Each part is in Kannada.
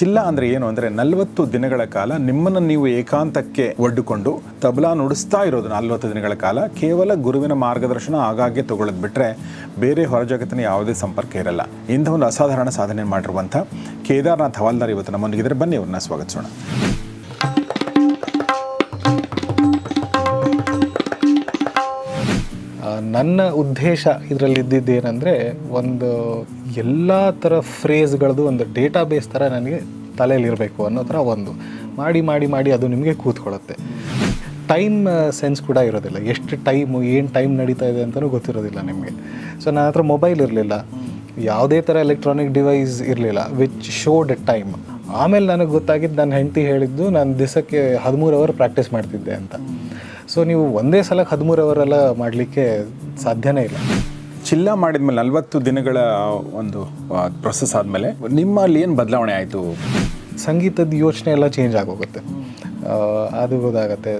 ಚಿಲ್ಲ ಅಂದ್ರೆ ಏನು ಅಂದ್ರೆ ನಲವತ್ತು ದಿನಗಳ ಕಾಲ ನಿಮ್ಮನ್ನು ನೀವು ಏಕಾಂತಕ್ಕೆ ಒಡ್ಡಿಕೊಂಡು ತಬಲಾ ನುಡಿಸ್ತಾ ಇರೋದು ನಲವತ್ತು ದಿನಗಳ ಕಾಲ. ಕೇವಲ ಗುರುವಿನ ಮಾರ್ಗದರ್ಶನ ಆಗಾಗ್ಗೆ ತಗೊಳ್ಳೋದು ಬಿಟ್ರೆ ಬೇರೆ ಹೊರ ಜಗತ್ತಿನ ಯಾವುದೇ ಸಂಪರ್ಕ ಇರಲ್ಲ. ಇಂಥ ಒಂದು ಅಸಾಧಾರಣ ಸಾಧನೆ ಮಾಡಿರುವಂಥ ಕೇದಾರ್ನಾಥ್ ಹವಾಲ್ದಾರ್ ಇವತ್ತು ನಮ್ಮೊಂದಿಗಿದ್ರೆ ಬನ್ನಿ, ಅವ್ರನ್ನ ಸ್ವಾಗತಿಸೋಣ. ನನ್ನ ಉದ್ದೇಶ ಇದರಲ್ಲಿ ಇದ್ದಿದ್ದೇನೆಂದರೆ ಒಂದು ಎಲ್ಲ ಥರ ಫ್ರೇಸ್ಗಳದ್ದು ಒಂದು ಡೇಟಾ ಬೇಸ್ ಥರ ನನಗೆ ತಲೆಯಲ್ಲಿರಬೇಕು ಅನ್ನೋ ಥರ ಒಂದು. ಮಾಡಿ ಮಾಡಿ ಮಾಡಿ ಅದು ನಿಮಗೆ ಕೂತ್ಕೊಳ್ಳುತ್ತೆ. ಟೈಮ್ ಸೆನ್ಸ್ ಕೂಡ ಇರೋದಿಲ್ಲ. ಎಷ್ಟು ಟೈಮು ಏನು ಟೈಮ್ ನಡೀತಾ ಇದೆ ಅಂತಲೂ ಗೊತ್ತಿರೋದಿಲ್ಲ ನಿಮಗೆ. ಸೊ ನನ್ನ ಹತ್ರ ಮೊಬೈಲ್ ಇರಲಿಲ್ಲ. ಯಾವುದೇ ಥರ ಎಲೆಕ್ಟ್ರಾನಿಕ್ ಡಿವೈಸ್ ಇರಲಿಲ್ಲ. ವಿಚ್ ಶೋಡ್ ಟೈಮ್ ಆಮೇಲೆ ನನಗೆ ಗೊತ್ತಾಗಿದ್ದು ನನ್ನ ಹೆಂಡತಿ ಹೇಳಿದ್ದು, ನಾನು ದಿವಸಕ್ಕೆ ಹದಿಮೂರು ಅವರ್ ಪ್ರಾಕ್ಟೀಸ್ ಮಾಡ್ತಿದ್ದೆ ಅಂತ. ಸೊ ನೀವು ಒಂದೇ ಸಲ ಹದಿಮೂರು ಅವರೆಲ್ಲ ಮಾಡಲಿಕ್ಕೆ ಸಾಧ್ಯನೇ ಇಲ್ಲ. ಚಿಲ್ಲ ಮಾಡಿದ್ಮೇಲೆ ನಲವತ್ತು ದಿನಗಳ ಒಂದು ಪ್ರೊಸೆಸ್ ಆದಮೇಲೆ ನಿಮ್ಮಲ್ಲಿ ಏನು ಬದಲಾವಣೆ ಆಯಿತು? ಸಂಗೀತದ ಯೋಚನೆ ಎಲ್ಲ ಚೇಂಜ್ ಆಗೋಗುತ್ತೆ. ಅದು ಗೊತ್ತಾಗತ್ತೆ.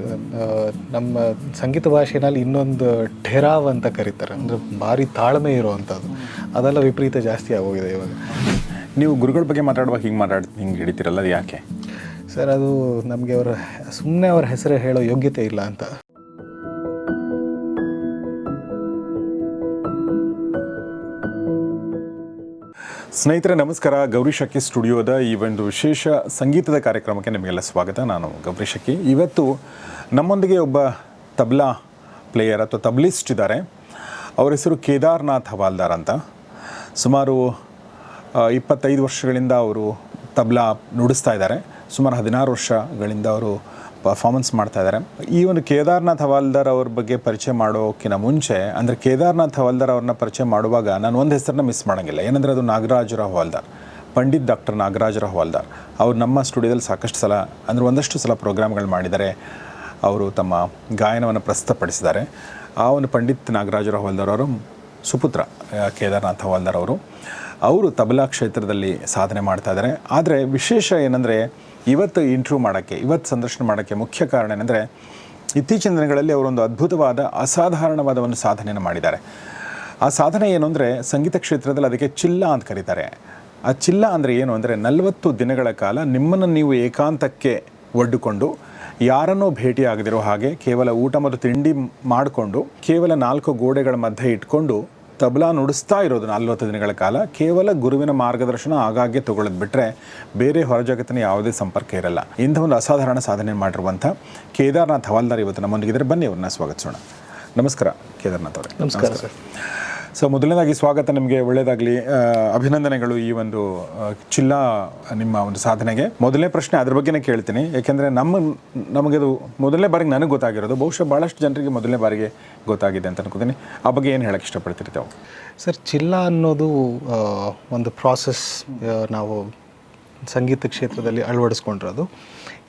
ನಮ್ಮ ಸಂಗೀತ ಭಾಷೆನಲ್ಲಿ ಇನ್ನೊಂದು ಠೆರಾವ್ ಅಂತ ಕರೀತಾರೆ. ಅಂದರೆ ಭಾರಿ ತಾಳ್ಮೆ ಇರುವಂಥದ್ದು. ಅದೆಲ್ಲ ವಿಪರೀತ ಜಾಸ್ತಿ ಆಗೋಗಿದೆ ಇವಾಗ. ನೀವು ಗುರುಗಳ ಬಗ್ಗೆ ಮಾತಾಡುವಾಗ ಹಿಂಗೆ ಮಾತಾಡ್ ಹಿಂಗೆ ಹಿಡಿತೀರಲ್ಲ ಅದು ಯಾಕೆ? ಸರ್ ಅದು ನಮಗೆ ಅವರ ಸುಮ್ಮನೆ ಅವರ ಹೆಸರು ಹೇಳೋ ಯೋಗ್ಯತೆ ಇಲ್ಲ ಅಂತ. ಸ್ನೇಹಿತರೆ, ನಮಸ್ಕಾರ. ಗೌರಿ ಶಕ್ಕಿ ಸ್ಟುಡಿಯೋದ ಈ ಒಂದು ವಿಶೇಷ ಸಂಗೀತದ ಕಾರ್ಯಕ್ರಮಕ್ಕೆ ನಿಮಗೆಲ್ಲ ಸ್ವಾಗತ. ನಾನು ಗೌರಿ ಶಕ್ಕಿ ಇವತ್ತು ನಮ್ಮೊಂದಿಗೆ ಒಬ್ಬ ತಬ್ಲಾ ಪ್ಲೇಯರ್ ಅಥವಾ ತಬ್ಲಿಸ್ಟ್ ಇದ್ದಾರೆ. ಅವರ ಹೆಸರು ಕೇದಾರ್ನಾಥ್ ಹವಾಲ್ದಾರ್ ಅಂತ. ಸುಮಾರು ಇಪ್ಪತ್ತೈದು ವರ್ಷಗಳಿಂದ ಅವರು ತಬ್ಲಾ ನುಡಿಸ್ತಾ ಇದ್ದಾರೆ. ಸುಮಾರು ಹದಿನಾರು ವರ್ಷಗಳಿಂದ ಅವರು ಪರ್ಫಾರ್ಮೆನ್ಸ್ ಮಾಡ್ತಾ ಇದ್ದಾರೆ ಈ ಒಂದು ಕೇದಾರ್ನಾಥ್ ಹವಾಲ್ದಾರ್ ಅವ್ರ ಬಗ್ಗೆ ಪರಿಚಯ ಮಾಡೋಕ್ಕಿಂತ ಮುಂಚೆ, ಅಂದರೆ ಕೇದಾರ್ನಾಥ್ ಹವಾಲ್ದಾರ್ ಅವ್ರನ್ನ ಪರಿಚಯ ಮಾಡುವಾಗ ನಾನು ಒಂದು ಹೆಸರನ್ನ ಮಿಸ್ ಮಾಡೋಂಗಿಲ್ಲ. ಏನಂದರೆ ಅದು ನಾಗರಾಜರಾವ್ ಹವಾಲ್ದಾರ್, ಪಂಡಿತ್ ಡಾಕ್ಟರ್ ನಾಗರಾಜರ ಹವಾಲ್ದಾರ್. ಅವ್ರು ನಮ್ಮ ಸ್ಟುಡಿಯೋದಲ್ಲಿ ಸಾಕಷ್ಟು ಸಲ, ಅಂದರೆ ಒಂದಷ್ಟು ಸಲ ಪ್ರೋಗ್ರಾಮ್ಗಳು ಮಾಡಿದ್ದಾರೆ. ಅವರು ತಮ್ಮ ಗಾಯನವನ್ನು ಪ್ರಸ್ತುತಪಡಿಸಿದ್ದಾರೆ. ಆ ಒಂದು ಪಂಡಿತ್ ನಾಗರಾಜರಾವ್ ಹವಾಲ್ದಾರ್ ಅವರು ಸುಪುತ್ರ ಕೇದಾರ್ನಾಥ್ ಹವಾಲ್ದಾರ್ ಅವರು. ಅವರು ತಬಲಾ ಕ್ಷೇತ್ರದಲ್ಲಿ ಸಾಧನೆ ಮಾಡ್ತಾ ಇದ್ದಾರೆ ಆದರೆ ವಿಶೇಷ ಏನಂದರೆ ಇವತ್ತು ಇಂಟರ್ವ್ಯೂ ಮಾಡೋಕ್ಕೆ, ಇವತ್ತು ಸಂದರ್ಶನ ಮಾಡೋಕ್ಕೆ ಮುಖ್ಯ ಕಾರಣ ಏನಂದರೆ, ಇತ್ತೀಚಿನ ದಿನಗಳಲ್ಲಿ ಅವರೊಂದು ಅದ್ಭುತವಾದ ಅಸಾಧಾರಣವಾದ ಒಂದು ಸಾಧನೆಯನ್ನು ಮಾಡಿದ್ದಾರೆ. ಆ ಸಾಧನೆ ಏನು ಅಂದರೆ, ಸಂಗೀತ ಕ್ಷೇತ್ರದಲ್ಲಿ ಅದಕ್ಕೆ ಚಿಲ್ಲ ಅಂತ ಕರೀತಾರೆ. ಆ ಚಿಲ್ಲ ಅಂದರೆ ಏನು ಅಂದರೆ, ನಲವತ್ತು ದಿನಗಳ ಕಾಲ ನಿಮ್ಮನ್ನು ನೀವು ಏಕಾಂತಕ್ಕೆ ಒಡ್ಡಿಕೊಂಡು, ಯಾರನ್ನೂ ಭೇಟಿ ಆಗದಿರೋ ಹಾಗೆ ಕೇವಲ ಊಟ ಮತ್ತು ತಿಂಡಿ ಮಾಡಿಕೊಂಡು, ಕೇವಲ ನಾಲ್ಕು ಗೋಡೆಗಳ ಮಧ್ಯೆ ಇಟ್ಕೊಂಡು ತಬಲಾ ನುಡಿಸ್ತಾ ಇರೋದು ನಲ್ವತ್ತು ದಿನಗಳ ಕಾಲ. ಕೇವಲ ಗುರುವಿನ ಮಾರ್ಗದರ್ಶನ ಆಗಾಗ್ಗೆ ತಗೊಳ್ಳೋದು ಬಿಟ್ಟರೆ ಬೇರೆ ಹೊರ ಜಗತ್ತಿನ ಯಾವುದೇ ಸಂಪರ್ಕ ಇರಲ್ಲ. ಇಂಥ ಒಂದು ಅಸಾಧಾರಣ ಸಾಧನೆ ಮಾಡಿರುವಂಥ ಕೇದಾರ್ನಾಥ್ ಹವಾಲ್ದಾರ್ ಇವತ್ತು ನಮ್ಮೊಂದಿಗಿದ್ರೆ ಬನ್ನಿ ಅವ್ರನ್ನ ಸ್ವಾಗತಿಸೋಣ. ನಮಸ್ಕಾರ ಕೇದಾರ್ನಾಥ್ ಅವರೇ. ನಮಸ್ಕಾರ. ಸರ್. ಸೊ ಮೊದಲನೇದಾಗಿ ಸ್ವಾಗತ ನಿಮಗೆ ಒಳ್ಳೆಯದಾಗಲಿ ಅಭಿನಂದನೆಗಳು ಈ ಒಂದು ಚಿಲ್ಲ ನಿಮ್ಮ ಒಂದು ಸಾಧನೆಗೆ. ಮೊದಲನೇ ಪ್ರಶ್ನೆ ಅದ್ರ ಬಗ್ಗೆನೇ ಕೇಳ್ತೀನಿ. ಯಾಕೆಂದರೆ ನಮ್ಮ, ನಮಗೆ ಅದು ಮೊದಲನೇ ಬಾರಿಗೆ ನನಗೆ ಗೊತ್ತಾಗಿರೋದು. ಬಹುಶಃ ಭಾಳಷ್ಟು ಜನರಿಗೆ ಮೊದಲನೇ ಬಾರಿಗೆ ಗೊತ್ತಾಗಿದೆ ಅಂತ ಅನ್ಕೋತೀನಿ. ಆ ಬಗ್ಗೆ ಏನು ಹೇಳಕ್ಕೆ ಇಷ್ಟಪಡ್ತಿರ್ತೇವೆ ತಾವು? ಸರ್, ಚಿಲ್ಲ ಅನ್ನೋದು ಒಂದು ಪ್ರಾಸೆಸ್ ನಾವು ಸಂಗೀತ ಕ್ಷೇತ್ರದಲ್ಲಿ ಅಳವಡಿಸ್ಕೊಂಡಿರೋದು.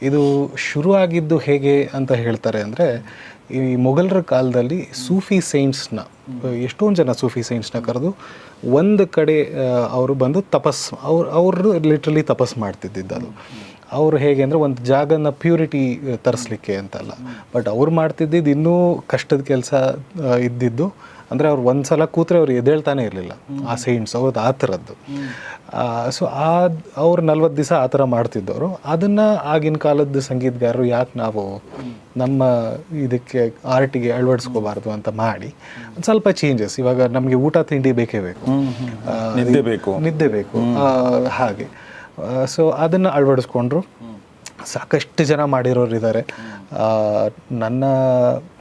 ಇದು ಶುರುವಾಗಿದ್ದು ಹೇಗೆ ಅಂತ ಹೇಳ್ತಾರೆ ಅಂದರೆ, ಈ ಮೊಘಲರ ಕಾಲದಲ್ಲಿ ಸೂಫಿ ಸೈನ್ಸ್ನ, ಎಷ್ಟೊಂದು ಜನ ಸೂಫಿ ಸೈನ್ಸ್ನ ಕರೆದು ಒಂದು ಕಡೆ ಅವರು ಬಂದು ತಪಸ್, ಅವ್ರು ಅವರು ಲಿಟ್ರಲಿ ತಪಸ್ ಮಾಡ್ತಿದ್ದಿದ್ದು ಅವ್ರು ಹೇಗೆ ಅಂದರೆ ಒಂದು ಜಾಗನ ಪ್ಯೂರಿಟಿ ತರಿಸ್ಲಿಕ್ಕೆ ಅಂತಲ್ಲ. ಬಟ್ ಅವ್ರು ಮಾಡ್ತಿದ್ದಿದ್ದು ಇನ್ನೂ ಕಷ್ಟದ ಕೆಲಸ ಇದ್ದಿದ್ದು ಅಂದರೆ ಅವ್ರು ಒಂದು ಸಲ ಕೂತ್ರೆ ಅವ್ರು ಎದ್ದೇಳ್ತಾನೆ ಇರಲಿಲ್ಲ. ಆ ಸೈಂಟ್ಸ್ ಅವ್ರದ್ದು ಆ ಥರದ್ದು. ಸೊ ಆ ಅವ್ರು ನಲ್ವತ್ತು ದಿವಸ ಆ ಥರ ಮಾಡ್ತಿದ್ದವರು. ಅದನ್ನು ಆಗಿನ ಕಾಲದ ಸಂಗೀತಗಾರರು ಯಾಕೆ ನಾವು ನಮ್ಮ ಇದಕ್ಕೆ ಆರ್ಟಿಗೆ ಅಳವಡಿಸ್ಕೋಬಾರ್ದು ಅಂತ ಮಾಡಿ ಒಂದು ಸ್ವಲ್ಪ ಚೇಂಜಸ್ ಇವಾಗ ನಮಗೆ ಊಟ ತಿಂಡಿ ಬೇಕೇ ಬೇಕು. ನಿದ್ದೆ ಬೇಕು. ನಿದ್ದೆ ಬೇಕು. ಹಾಗೆ. ಸೊ ಅದನ್ನು ಅಳವಡಿಸ್ಕೊಂಡ್ರು. ಸಾಕಷ್ಟು ಜನ ಮಾಡಿರೋರು ಇದ್ದಾರೆ. ನನ್ನ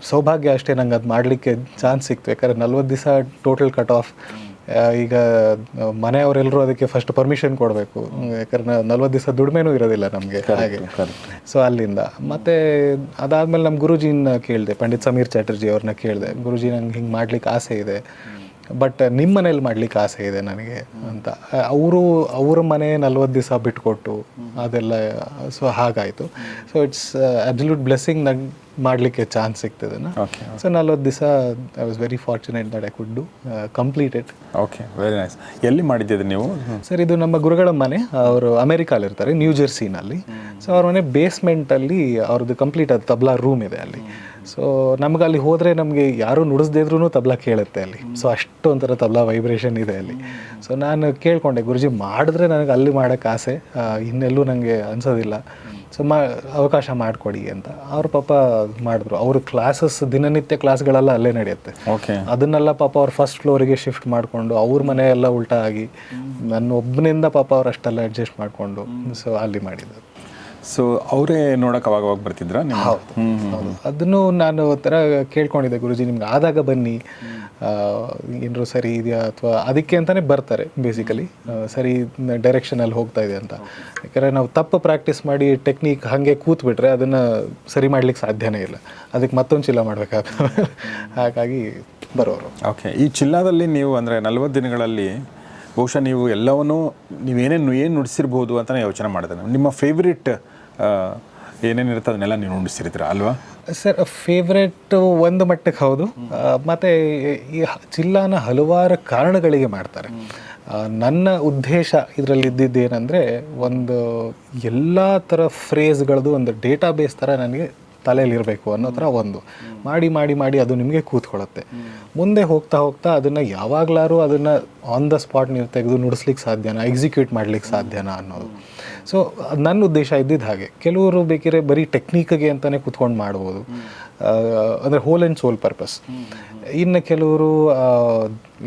ಸೌಭಾಗ್ಯ ಅಷ್ಟೇ ನಂಗೆ ಅದು ಮಾಡಲಿಕ್ಕೆ ಚಾನ್ಸ್ ಸಿಕ್ತು. ಯಾಕಂದರೆ ನಲ್ವತ್ತು ದಿವಸ ಟೋಟಲ್ ಕಟ್ ಆಫ್ ಈಗ ಮನೆಯವರೆಲ್ಲರೂ ಅದಕ್ಕೆ ಫಸ್ಟ್ ಪರ್ಮಿಷನ್ ಕೊಡಬೇಕು. ಯಾಕಂದ್ರೆ ನಲ್ವತ್ತು ದಿವಸ ದುಡಿಮೆನೂ ಇರೋದಿಲ್ಲ ನಮಗೆ. ಹಾಗೆ. ಸೊ ಅಲ್ಲಿಂದ. ಮತ್ತು ಅದಾದಮೇಲೆ ನಮ್ಮ ಗುರುಜಿನ ಕೇಳಿದೆ ಪಂಡಿತ್ ಸಮೀರ್ ಚಾಟರ್ಜಿ ಅವ್ರನ್ನ ಕೇಳಿದೆ. ಗುರುಜಿ ನಂಗೆ ಹಿಂಗೆ ಮಾಡ್ಲಿಕ್ಕೆ ಆಸೆ ಇದೆ. ಬಟ್ ನಿಮ್ಮ ಮನೇಲಿ ಮಾಡ್ಲಿಕ್ಕೆ ಆಸೆ ಇದೆ ನನಗೆ ಅಂತ. ಅವರು ಅವ್ರ ಮನೆ ನಲ್ವತ್ತು ದಿವಸ ಬಿಟ್ಕೊಟ್ಟು ಅದೆಲ್ಲ ಸೊ ಹಾಗಾಯಿತು. ಸೊ ಇಟ್ಸ್ ಅಬ್ಸಲ್ಯೂಟ್ ಬ್ಲೆಸ್ಸಿಂಗ್ ನಂಗೆ ಮಾಡಲಿಕ್ಕೆ ಚಾನ್ಸ್ ಸಿಗ್ತದೆ ಸೊ ನಲ್ವತ್ತು ದಿವಸ I was very fortunate that I could do complete it okay very nice ಎಲ್ಲಿ ಮಾಡಿದ್ದೀರಿ ನೀವು? ಸರ್ ಇದು ನಮ್ಮ ಗುರುಗಳ ಮನೆ. ಅವರು ಅಮೆರಿಕಾಲಿರ್ತಾರೆ ನ್ಯೂ ಜೆರ್ಸಿನಲ್ಲಿ ಸೊ ಅವ್ರ ಮನೆ ಬೇಸ್ಮೆಂಟಲ್ಲಿ ಅವ್ರದ್ದು ಕಂಪ್ಲೀಟ್ ಅದು ತಬ್ಲಾ ರೂಮ್ ಇದೆ ಅಲ್ಲಿ. ಸೊ ನಮ್ಗೆ ಅಲ್ಲಿ ಹೋದರೆ ನಮಗೆ ಯಾರು ನುಡಿಸ್ದೇ ಇದ್ರೂ ತಬ್ಲಾ ಕೇಳುತ್ತೆ ಅಲ್ಲಿ. ಸೊ ಅಷ್ಟು ಒಂಥರ ತಬ್ಲಾ ವೈಬ್ರೇಷನ್ ಇದೆ ಅಲ್ಲಿ. ಸೊ ನಾನು ಕೇಳ್ಕೊಂಡೆ ಗುರುಜಿ ಮಾಡಿದ್ರೆ ನನಗೆ ಅಲ್ಲಿ ಮಾಡೋಕ್ಕೆ ಆಸೆ. ಇನ್ನೆಲ್ಲೂ ನನಗೆ ಅನ್ಸೋದಿಲ್ಲ. ಸೊ ಮಾ ಅವಕಾಶ ಮಾಡಿಕೊಡಿ ಅಂತ. ಅವ್ರ ಪಾಪ ಮಾಡಿದ್ರು. ಅವ್ರ ಕ್ಲಾಸಸ್ ದಿನನಿತ್ಯ ಕ್ಲಾಸ್ಗಳೆಲ್ಲ ಅಲ್ಲೇ ನಡೆಯುತ್ತೆ. ಓಕೆ ಅದನ್ನೆಲ್ಲ ಪಾಪ ಅವ್ರು ಫಸ್ಟ್ ಫ್ಲೋರಿಗೆ ಶಿಫ್ಟ್ ಮಾಡಿಕೊಂಡು ಅವ್ರ ಮನೆ ಎಲ್ಲ ಉಲ್ಟಾ ಆಗಿ ನನ್ನ ಒಬ್ಬನಿಂದ ಪಾಪ ಅವ್ರು ಅಷ್ಟೆಲ್ಲ ಅಡ್ಜಸ್ಟ್ ಮಾಡಿಕೊಂಡು ಸೊ ಅಲ್ಲಿ ಮಾಡಿದ್ದು. ಸೊ ಅವರೇ ನೋಡಕ್ಕೆ ಅವಾಗ ಅವಾಗ ಬರ್ತಿದ್ರಾ ಹೌದು ಅದನ್ನು ನಾನು ತರ ಕೇಳ್ಕೊಂಡಿದ್ದೆ ಗುರುಜಿ ನಿಮ್ಗೆ ಆದಾಗ ಬನ್ನಿ. ಏನಾರು ಸರಿ ಇದೆಯಾ ಅಥವಾ ಅದಕ್ಕೆ ಅಂತಾನೆ ಬರ್ತಾರೆ ಬೇಸಿಕಲಿ ಸರಿ ಡೈರೆಕ್ಷನಲ್ಲಿ ಹೋಗ್ತಾ ಇದೆ ಅಂತ. ಯಾಕಂದರೆ ನಾವು ತಪ್ಪು ಪ್ರಾಕ್ಟೀಸ್ ಮಾಡಿ ಟೆಕ್ನಿಕ್ ಹಾಗೆ ಕೂತ್ಬಿಟ್ರೆ ಅದನ್ನು ಸರಿ ಮಾಡ್ಲಿಕ್ಕೆ ಸಾಧ್ಯನೇ ಇಲ್ಲ. ಅದಕ್ಕೆ ಮತ್ತೊಂದು ಚಿಲ್ಲ ಮಾಡಬೇಕಾಗ್ತದೆ. ಹಾಗಾಗಿ ಬರೋರು. ಓಕೆ ಈ ಚಿಲ್ಲಾದಲ್ಲಿ ನೀವು ಅಂದರೆ ನಲ್ವತ್ತು ದಿನಗಳಲ್ಲಿ ಬಹುಶಃ ನೀವು ಎಲ್ಲವನ್ನೂ ನೀವೇನೇನು ಏನು ನುಡಿಸಿರ್ಬೋದು ಅಂತ ಯೋಚನೆ ಮಾಡಿದೆ. ನಿಮ್ಮ ಫೇವ್ರೆಟ್ ಏನೇನಿರುತ್ತೆ ಅದನ್ನೆಲ್ಲ ನೀವು ನುಡಿಸಿರ್ತೀರ ಅಲ್ವಾ? ಸರ್ ಫೇವ್ರೆಟ್ ಒಂದು ಮಟ್ಟಕ್ಕೆ ಹೌದು. ಮತ್ತು ಈ ಜಿಲ್ಲಾನ ಹಲವಾರು ಕಾರಣಗಳಿಗೆ ಮಾಡ್ತಾರೆ. ನನ್ನ ಉದ್ದೇಶ ಇದರಲ್ಲಿ ಇದ್ದಿದ್ದೇನೆಂದರೆ ಒಂದು ಎಲ್ಲ ಥರ ಫ್ರೇಸ್ಗಳದ್ದು ಒಂದು ಡೇಟಾ ಬೇಸ್ ಥರ ನನಗೆ ತಲೆಯಲ್ಲಿ ಇರಬೇಕು ಅನ್ನೋ ಥರ ಒಂದು. ಮಾಡಿ ಮಾಡಿ ಮಾಡಿ ಅದು ನಿಮಗೆ ಕೂತ್ಕೊಳ್ಳುತ್ತೆ. ಮುಂದೆ ಹೋಗ್ತಾ ಹೋಗ್ತಾ ಅದನ್ನು ಯಾವಾಗಲಾರು ಅದನ್ನು ಆನ್ ದ ಸ್ಪಾಟ್ ನೀವು ತೆಗೆದು ನುಡಿಸ್ಲಿಕ್ಕೆ ಸಾಧ್ಯನಾ ಎಕ್ಸಿಕ್ಯೂಟ್ ಮಾಡ್ಲಿಕ್ಕೆ ಸಾಧ್ಯನಾ ಅನ್ನೋದು. ಸೊ ನನ್ನ ಉದ್ದೇಶ ಇದ್ದಿದ್ದು ಹಾಗೆ. ಕೆಲವರು ಬೇಕಿದ್ರೆ ಬರೀ ಟೆಕ್ನಿಕ್ಗೆ ಅಂತಲೇ ಕೂತ್ಕೊಂಡು ಮಾಡ್ಬೋದು. ಅಂದರೆ ಹೋಲ್ ಆ್ಯಂಡ್ ಸೋಲ್ ಪರ್ಪಸ್ ಇನ್ನು ಕೆಲವರು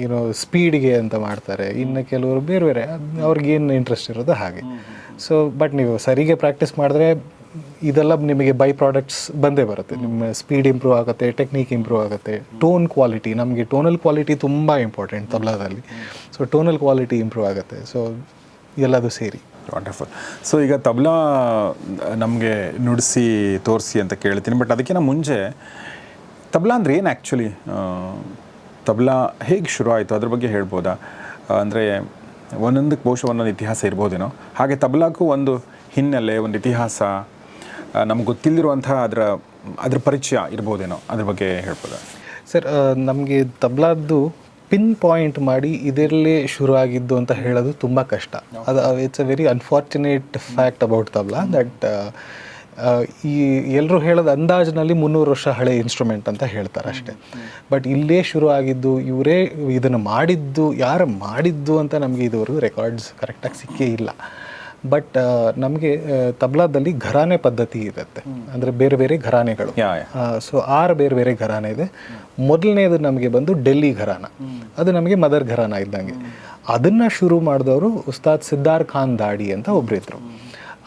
ಏನು ಸ್ಪೀಡ್ಗೆ ಅಂತ ಮಾಡ್ತಾರೆ. ಇನ್ನು ಕೆಲವರು ಬೇರೆ ಬೇರೆ. ಅವ್ರಿಗೇನು ಇಂಟ್ರೆಸ್ಟ್ ಇರೋದು ಹಾಗೆ. ಸೊ ಬಟ್ ನೀವು ಸರಿಗೆ ಪ್ರಾಕ್ಟೀಸ್ ಮಾಡಿದ್ರೆ ಇದೆಲ್ಲ ನಿಮಗೆ ಬೈ ಪ್ರಾಡಕ್ಟ್ಸ್ ಬಂದೇ ಬರುತ್ತೆ. ನಿಮ್ಮ ಸ್ಪೀಡ್ ಇಂಪ್ರೂವ್ ಆಗುತ್ತೆ ಟೆಕ್ನಿಕ್ ಇಂಪ್ರೂವ್ ಆಗುತ್ತೆ. ಟೋನ್ ಕ್ವಾಲಿಟಿ ನಮಗೆ ಟೋನಲ್ ಕ್ವಾಲಿಟಿ ತುಂಬ ಇಂಪಾರ್ಟೆಂಟ್ ತಬ್ಲಾದಲ್ಲಿ. ಸೊ ಟೋನಲ್ ಕ್ವಾಲಿಟಿ ಇಂಪ್ರೂವ್ ಆಗುತ್ತೆ. ಸೊ ಎಲ್ಲದು ಸೇರಿ. ವಂಡರ್ಫುಲ್ ಸೊ ಈಗ ತಬ್ಲಾ, ನಮಗೆ ನುಡಿಸಿ, ತೋರಿಸಿ ಅಂತ ಕೇಳ್ತೀನಿ. ಬಟ್ ಅದಕ್ಕಿಂತ ಮುಂಚೆ, ತಬ್ಲಾ ಅಂದರೆ ಏನು ಆ್ಯಕ್ಚುಲಿ ತಬ್ಲಾ ಹೇಗೆ ಶುರು ಆಯಿತು? ಅದ್ರ ಬಗ್ಗೆ ಹೇಳ್ಬೋದಾ? ಅಂದರೆ ಒಂದೊಂದಕ್ಕೆ ಬಹುಶಃ ಒಂದೊಂದು ಇತಿಹಾಸ ಇರ್ಬೋದೇನೋ? ಹಾಗೆ ತಬ್ಲಾಕ್ಕೂ ಒಂದು ಹಿನ್ನೆಲೆ, ಒಂದು ಇತಿಹಾಸ ನಮ್ಗೆ ಗೊತ್ತಿಲ್ಲದಿರುವಂಥ ಅದರ, ಅದ್ರ ಪರಿಚಯ ಇರ್ಬೋದೇನೋ ಅದ್ರ ಬಗ್ಗೆ ಹೇಳ್ಬೋದಾ? ಸರ್ ನಮಗೆ ತಬ್ಲಾದ್ದು ಪಿನ್ ಪಾಯಿಂಟ್ ಮಾಡಿ ಇದರಲ್ಲೇ ಶುರು ಆಗಿದ್ದು ಅಂತ ಹೇಳೋದು ತುಂಬ ಕಷ್ಟ. ಅದು it's a very unfortunate fact about tabla that ಈ ಎಲ್ಲರೂ ಹೇಳೋದು ಅಂದಾಜಿನಲ್ಲಿ ಮುನ್ನೂರು ವರ್ಷ ಹಳೆ ಇನ್ಸ್ಟ್ರೂಮೆಂಟ್ ಅಂತ ಹೇಳ್ತಾರೆ ಅಷ್ಟೇ. ಬಟ್ ಇಲ್ಲೇ ಶುರು ಆಗಿದ್ದು ಇವರೇ ಇದನ್ನು ಮಾಡಿದ್ದು, ಯಾರು ಮಾಡಿದ್ದು ಅಂತ ನಮಗೆ ಇದುವರೆಗೂ ರೆಕಾರ್ಡ್ಸ್ ಕರೆಕ್ಟಾಗಿ ಸಿಕ್ಕೇ ಇಲ್ಲ. ಬಟ್ ನಮಗೆ ತಬ್ಲಾದಲ್ಲಿ ಘರಾನೆ ಪದ್ಧತಿ ಇರುತ್ತೆ. ಅಂದರೆ ಬೇರೆ ಬೇರೆ ಘರಾನೆಗಳು. ಸೊ ಆರು ಬೇರೆ ಬೇರೆ ಘರಾನೆ ಇದೆ. ಮೊದಲನೇದು ನಮಗೆ ಬಂದು ಡೆಲ್ಲಿ ಘರಾನ. ಅದು ನಮಗೆ ಮದರ್ ಘರಾನ ಇದ್ದಂಗೆ. ಅದನ್ನು ಶುರು ಮಾಡಿದವರು ಉಸ್ತಾದ್ ಸಿದ್ದಾರ್ ಖಾನ್ ದಾಡಿ ಅಂತ ಒಬ್ಬರಿದ್ರು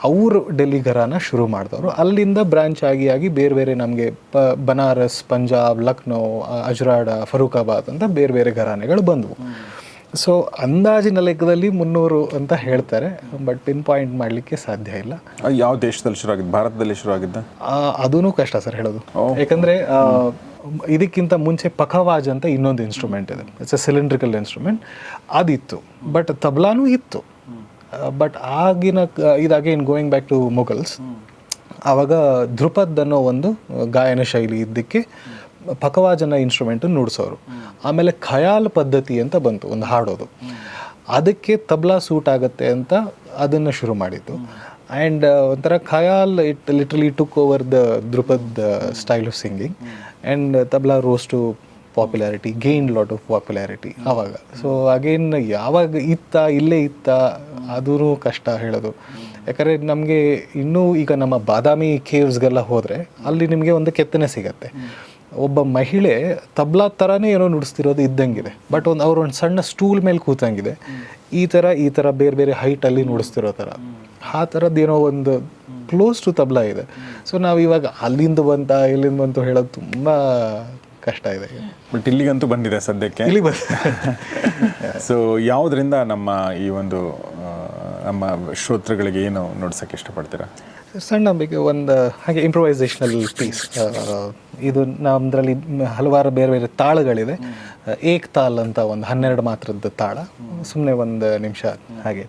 ಅವರು ಡೆಲ್ಲಿ ಘರಾನ ಶುರು ಮಾಡಿದವರು. ಅಲ್ಲಿಂದ ಬ್ರಾಂಚ್ ಆಗಿ ಆಗಿ ಬೇರೆ ಬೇರೆ ನಮಗೆ ಪ ಬನಾರಸ್ ಪಂಜಾಬ್ ಲಕ್ನೋ ಅಜ್ರಾಡ ಫರೂಕಾಬಾದ್ ಅಂತ ಬೇರೆ ಬೇರೆ ಘರಾನೆಗಳು ಬಂದವು. ಸೊ ಅಂದಾಜಿನ ಲೆಕ್ಕದಲ್ಲಿ ಮುನ್ನೂರು ಅಂತ ಹೇಳ್ತಾರೆ ಬಟ್ ಪಿನ್ ಪಾಯಿಂಟ್ ಮಾಡಲಿಕ್ಕೆ ಸಾಧ್ಯ ಇಲ್ಲ. ಯಾವ ದೇಶದಲ್ಲಿ ಶುರು ಆಗಿದ್ದು ಭಾರತದಲ್ಲಿ ಶುರು ಆಗಿದ್ದ ಅದೂ ಕಷ್ಟ ಸರ್ ಹೇಳೋದು. ಯಾಕಂದರೆ ಇದಕ್ಕಿಂತ ಮುಂಚೆ ಪಖವಾಜ್ ಅಂತ ಇನ್ನೊಂದು ಇನ್ಸ್ಟ್ರೂಮೆಂಟ್ ಇದೆ. ಇಟ್ಸ್ ಎ ಸಿಲಿಂಡ್ರಿಕಲ್ ಇನ್ಸ್ಟ್ರೂಮೆಂಟ್ ಅದಿತ್ತು. ಬಟ್ ತಬ್ಲಾನೂ ಇತ್ತು. ಬಟ್ ಆಗಿನ ಇದಾಗೆ in going back to Mughals ಆವಾಗ ಧ್ರುಪದ್ ಅನ್ನೋ ಒಂದು ಗಾಯನ ಶೈಲಿ ಇದ್ದಕ್ಕೆ ಪಖವಾಜನ ಇನ್ಸ್ಟ್ರೂಮೆಂಟ್ ನುಡಿಸೋರು. ಆಮೇಲೆ ಖಯಾಲ್ ಪದ್ಧತಿ ಅಂತ ಬಂತು, ಒಂದು ಹಾಡೋದು. ಅದಕ್ಕೆ ತಬ್ಲಾ ಸೂಟ್ ಆಗುತ್ತೆ ಅಂತ ಅದನ್ನು ಶುರು ಮಾಡಿದ್ದು. ಆ್ಯಂಡ್ ಒಂಥರ khayal it literally took over the dhrupad style of singing and tabla rose to popularity gain lot of popularity ಆವಾಗ ಸೊ ಅಗೇನ್ ಯಾವಾಗ ಇತ್ತ, ಇಲ್ಲೇ ಇತ್ತ ಅದೂ ಕಷ್ಟ ಹೇಳೋದು. ಯಾಕಂದರೆ ನಮಗೆ ಇನ್ನೂ ಈಗ ನಮ್ಮ ಬಾದಾಮಿ ಕೇವ್ಸ್ಗೆಲ್ಲ ಹೋದರೆ ಅಲ್ಲಿ ನಿಮಗೆ ಒಂದು ಕೆತ್ತನೆ ಸಿಗತ್ತೆ. ಒಬ್ಬ ಮಹಿಳೆ ತಬ್ಲಾ ಥರನೇ ಏನೋ ನುಡಿಸ್ತಿರೋದು ಇದ್ದಂಗಿದೆ. ಬಟ್ ಒಂದು ಅವ್ರು ಒಂದು ಸಣ್ಣ ಸ್ಟೂಲ್ ಮೇಲೆ ಕೂತಂಗಿದೆ. ಈ ಥರ ಈ ಥರ ಬೇರೆ ಬೇರೆ ಹೈಟಲ್ಲಿ ನುಡಿಸ್ತಿರೋ ಥರ ಆ ಥರದ್ದು ಏನೋ ಒಂದು ಕ್ಲೋಸ್ ಟು ತಬ್ಲಾ ಇದೆ. ಸೊ ನಾವು ಇವಾಗ ಅಲ್ಲಿಂದ ಬಂತ ಇಲ್ಲಿಂದ ಬಂತು ಹೇಳೋದು ತುಂಬ ಕಷ್ಟ ಇದೆ. ಬಟ್ ಇಲ್ಲಿಗಂತೂ ಬಂದಿದೆ ಸದ್ಯಕ್ಕೆ. ಇಲ್ಲಿ ಬಂದ ಸೊ ಯಾವುದರಿಂದ ನಮ್ಮ ಈ ಒಂದು ನಮ್ಮ ಶ್ರೋತೃಗಳಿಗೆ ಏನು ನೋಡ್ಸಕ್ಕೆ ಇಷ್ಟಪಡ್ತೀರಾ? ಸಣ್ಣ ಒಂದು ಹಾಗೆ ಇಂಪ್ರೊವೈಸೇಷನಲ್ ಪೀಸ್ ಇದು ನಮ್ಮದ್ರಲ್ಲಿ ಹಲವಾರು ಬೇರೆ ಬೇರೆ ತಾಳಗಳಿವೆ. ಏಕ್ ತಾಲ್ ಅಂತ ಒಂದು ಹನ್ನೆರಡು ಮಾತ್ರದ ತಾಳ. ಸುಮ್ಮನೆ ಒಂದು ನಿಮಿಷ ಹಾಗೆ.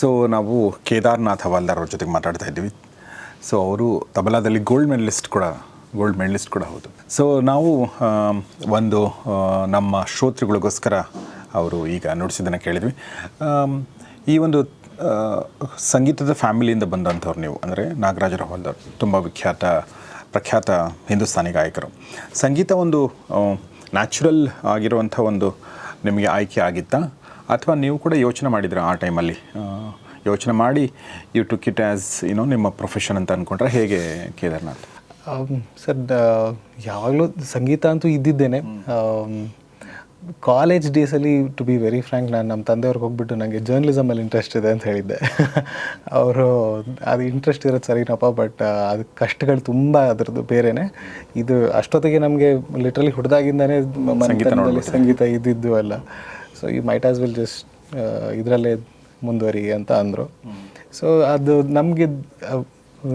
ಸೊ ನಾವು ಕೇದಾರ್ನಾಥ್ ಹವಾಲ್ದಾರ್ ಅವ್ರ ಜೊತೆಗೆ ಮಾತಾಡ್ತಾ ಇದ್ದೀವಿ. ಸೊ ಅವರು ತಬಲಾದಲ್ಲಿ ಗೋಲ್ಡ್ ಮೆಡಲಿಸ್ಟ್ ಕೂಡ ಗೋಲ್ಡ್ ಮೆಡಲಿಸ್ಟ್ ಕೂಡ ಹೌದು. ಸೊ ನಾವು ಒಂದು ನಮ್ಮ ಶ್ರೋತೃಗಳಿಗೋಸ್ಕರ ಅವರು ಈಗ ನುಡಿಸಿದ್ದನ್ನು ಕೇಳಿದ್ವಿ. ಈ ಒಂದು ಸಂಗೀತದ ಫ್ಯಾಮಿಲಿಯಿಂದ ಬಂದಂಥವ್ರು ನೀವು, ಅಂದರೆ ನಾಗರಾಜ ಹವಾಲ್ದಾರ್ ತುಂಬ ವಿಖ್ಯಾತ, ಪ್ರಖ್ಯಾತ ಹಿಂದೂಸ್ತಾನಿ ಗಾಯಕರು. ಸಂಗೀತ ಒಂದು ನ್ಯಾಚುರಲ್ ಆಗಿರುವಂಥ ಒಂದು ನಿಮಗೆ ಆಯ್ಕೆ ಆಗಿತ್ತಾ? ಅಥವಾ ನೀವು ಕೂಡ ಯೋಚನೆ ಮಾಡಿದ್ರೆ ಆ ಟೈಮಲ್ಲಿ? ಯೋಚನೆ ಮಾಡಿ ಯು ಟುಕ್ ಇಟ್ ಆ್ಯಸ್ ಏನೋ ನಿಮ್ಮ ಪ್ರೊಫೆಷನ್ ಅಂತ ಅಂದ್ಕೊಂಡ್ರೆ ಹೇಗೆ ಕೇದಾರ್ನಾಥ್? ಸರ್ ಯಾವಾಗಲೂ ಸಂಗೀತ ಅಂತೂ ಇದ್ದಿದ್ದೇನೆ. ಕಾಲೇಜ್ ಡೇಸಲ್ಲಿ ಟು ಬಿ ವೆರಿ ಫ್ರ್ಯಾಂಕ್ ನಾನು ನಮ್ಮ ತಂದೆಯವ್ರಿಗೆ ಹೋಗ್ಬಿಟ್ಟು ನನಗೆ ಜರ್ನಲಿಸಮಲ್ಲಿ ಇಂಟ್ರೆಸ್ಟ್ ಇದೆ ಅಂತ ಹೇಳಿದ್ದೆ. ಅವರು ಅದು ಇಂಟ್ರೆಸ್ಟ್ ಇರೋದು ಸರಿನಪ್ಪ ಬಟ್ ಅದು ಕಷ್ಟಗಳು ತುಂಬ ಅದರದ್ದು ಬೇರೆನೆ. ಇದು ಅಷ್ಟೊತ್ತಿಗೆ ನಮಗೆ ಲಿಟ್ರಲಿ ಹುಡ್ದಾಗಿಂದನೇ ಸಂಗೀತ ಇದ್ದಿದ್ದು ಎಲ್ಲ ಸೊ ಈ ಮೈಟ್ ಆಸ್ ವಿಲ್ ಜಸ್ಟ್ ಇದರಲ್ಲೇ ಮುಂದುವರಿ ಅಂತ ಅಂದರು. ಸೊ ಅದು ನಮಗೆ